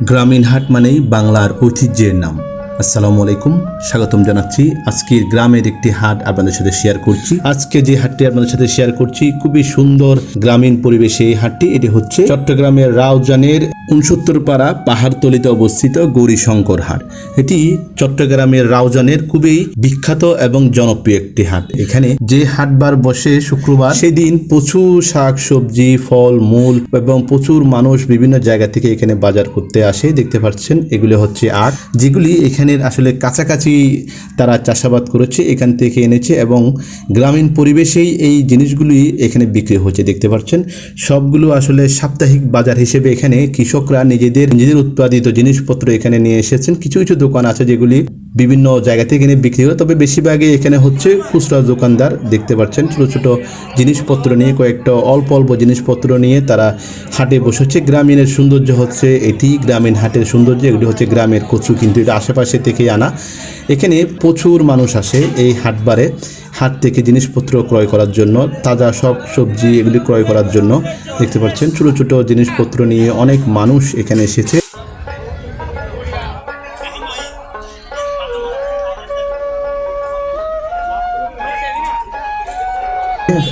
গ্রামীণ হাট মানেই বাংলার ঐতিহ্যের নাম। আসসালামু আলাইকুম, স্বাগতম জানাচ্ছি আজকের গ্রামের একটি হাট আপনাদের সাথে শেয়ার করছি। আজকে যে হাটটি আপনাদের সাথে শেয়ার করছি, খুবই সুন্দর গ্রামীণ পরিবেশে এই হাটটি। এটি হচ্ছে চট্টগ্রামের রাউজানের উনসত্তর পাড়া পাহাড়তলিতে অবস্থিত গৌরীশঙ্কর হাট। এটি চট্টগ্রামের রাউজানের খুবই বিখ্যাত এবং জনপ্রিয় একটি হাট। এখানে যে হাটবার বসে শুক্রবার, সেদিন প্রচুর শাক সবজি ফল, মূল এবং প্রচুর মানুষ বিভিন্ন জায়গা থেকে এখানে বাজার করতে আসে। দেখতে পাচ্ছেন, এগুলো হচ্ছে আখ যেগুলি এখানের আসলে কাছাকাছি তারা চাষাবাদ করেছে, এখান থেকে এনেছে এবং গ্রামীণ পরিবেশেই এই জিনিসগুলি এখানে বিক্রি হচ্ছে। দেখতে পাচ্ছেন, সবগুলো আসলে সাপ্তাহিক বাজার হিসেবে এখানে কৃষকরা নিজেদের নিজেদের উৎপাদিত জিনিসপত্র এখানে নিয়ে এসেছেন। কিছু কিছু দোকান আছে যেগুলি বিভিন্ন জায়গা থেকে এনে বিক্রি হয়, তবে বেশিরভাগই এখানে হচ্ছে খুচরা দোকানদার দেখতে পাচ্ছেন। ছোট ছোট জিনিসপত্র নিয়ে, কয়েকটা অল্প অল্প জিনিসপত্র নিয়ে তারা হাটে বসেছে। গ্রামীণের সৌন্দর্য হচ্ছে এটি, গ্রামীণ হাটের সৌন্দর্য, এগুলি হচ্ছে গ্রামের কচু, কিন্তু এটা আশেপাশে থেকে আনা। এখানে প্রচুর মানুষ আসে এই হাটবারে। হাট থেকে জিনিসপত্র ক্রয় করার জন্য, তাজা সব সবজি এগুলি ক্রয় করার জন্য। দেখতে পাচ্ছেন, ছোট ছোট জিনিসপত্র নিয়ে অনেক মানুষ এখানে এসেছে।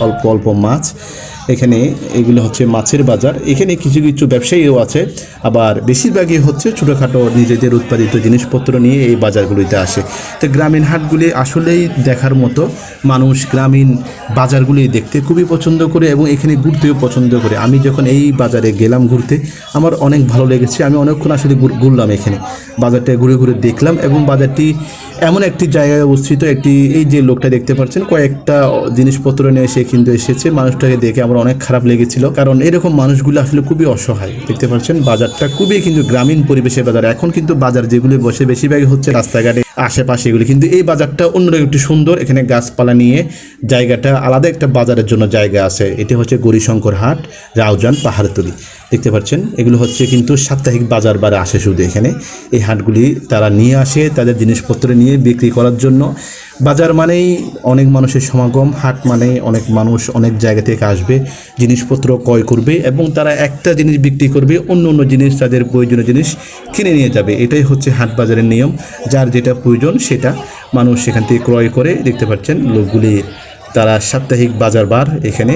অল্প অল্প মাছ। এখানে এগুলো হচ্ছে মাছের বাজার। এখানে কিছু কিছু ব্যবসায়ীও আছে। আবার বেশিরভাগই হচ্ছে ছোটোখাটো নিজেদের উৎপাদিত জিনিসপত্র নিয়ে এই বাজারগুলিতে আসে। তো গ্রামীণ হাটগুলি আসলেই দেখার মতো। মানুষ গ্রামীণ বাজারগুলি দেখতে খুবই পছন্দ করে এবং এখানে ঘুরতেও পছন্দ করে। আমি যখন এই বাজারে গেলাম ঘুরতে, আমার অনেক ভালো লেগেছে। আমি অনেকক্ষণ আসলে ঘুরলাম এখানে। বাজারটা ঘুরে ঘুরে দেখলাম এবং বাজারটি এমন একটি জায়গায় অবস্থিত, একটি এই যে লোকটা দেখতে পাচ্ছেন, কয়েকটা জিনিসপত্র নিয়ে সে কিন্তু এসেছে। মানুষটাকে দেখে আমার অনেক খারাপ লেগেছিল। কারণ এরকম মানুষগুলো আসলে খুবই অসহায়, দেখতে পাচ্ছেন? বাজারটা খুবই কিন্তু গ্রামীণ পরিবেশে বাজার। এখন কিন্তু বাজার যেগুলো বসে বেশিরভাগই হচ্ছে রাস্তাঘাটে, আশেপাশে এগুলি। কিন্তু এই বাজারটা অন্যরা একটু সুন্দর, এখানে গাছপালা নিয়ে জায়গাটা আলাদা একটা বাজারের জন্য জায়গা আছে। এটি হচ্ছে গৌরীশঙ্কর হাট, রাউজান, পাহাড়তলি। দেখতে পাচ্ছেন, এগুলো হচ্ছে কিন্তু সাপ্তাহিক বাজার বারে আসে শুধু এখানে। এই হাটগুলি তারা নিয়ে আসে তাদের জিনিসপত্র নিয়ে বিক্রি করার জন্য। বাজার মানেই অনেক মানুষের সমাগম, হাট মানে অনেক মানুষ অনেক জায়গা থেকে আসবে, জিনিসপত্র ক্রয় করবে এবং তারা একটা জিনিস বিক্রি করবে, অন্য অন্য জিনিস, তাদের প্রয়োজনীয় জিনিস কিনে নিয়ে যাবে। এটাই হচ্ছে হাট বাজারের নিয়ম। যার যেটা প্রয়োজন সেটা মানুষ সেখান থেকে ক্রয় করে। দেখতে পাচ্ছেন, লোকগুলি তারা সাপ্তাহিক বাজার বার এখানে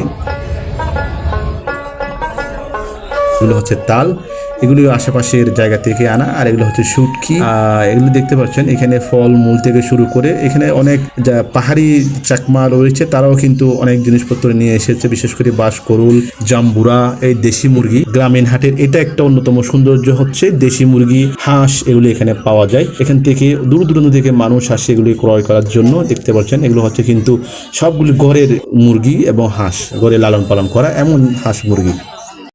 এগুলো হচ্ছে তাল, এগুলি আশেপাশের জায়গা থেকে আনা, আর এগুলো হচ্ছে শুটকি। এগুলো দেখতে পাচ্ছেন, এখানে ফল মূল থেকে শুরু করে এখানে অনেক পাহাড়ি চাকমা রয়েছে, তারাও কিন্তু অনেক জিনিসপত্র নিয়ে এসেছে, বিশেষ করে বাঁশ করুল জাম্বুরা, এই দেশি মুরগি, গ্রামীণ হাটের। এটা একটা অন্যতম সৌন্দর্য হচ্ছে দেশি মুরগি, হাঁস, এগুলি এখানে পাওয়া যায়। এখান থেকে দূর দূরান্ত থেকে মানুষ আসে এগুলি ক্রয় করার জন্য। দেখতে পাচ্ছেন, এগুলো হচ্ছে কিন্তু সবগুলি ঘরের মুরগি এবং হাঁস ঘরে লালন পালন করা এমন হাঁস মুরগি।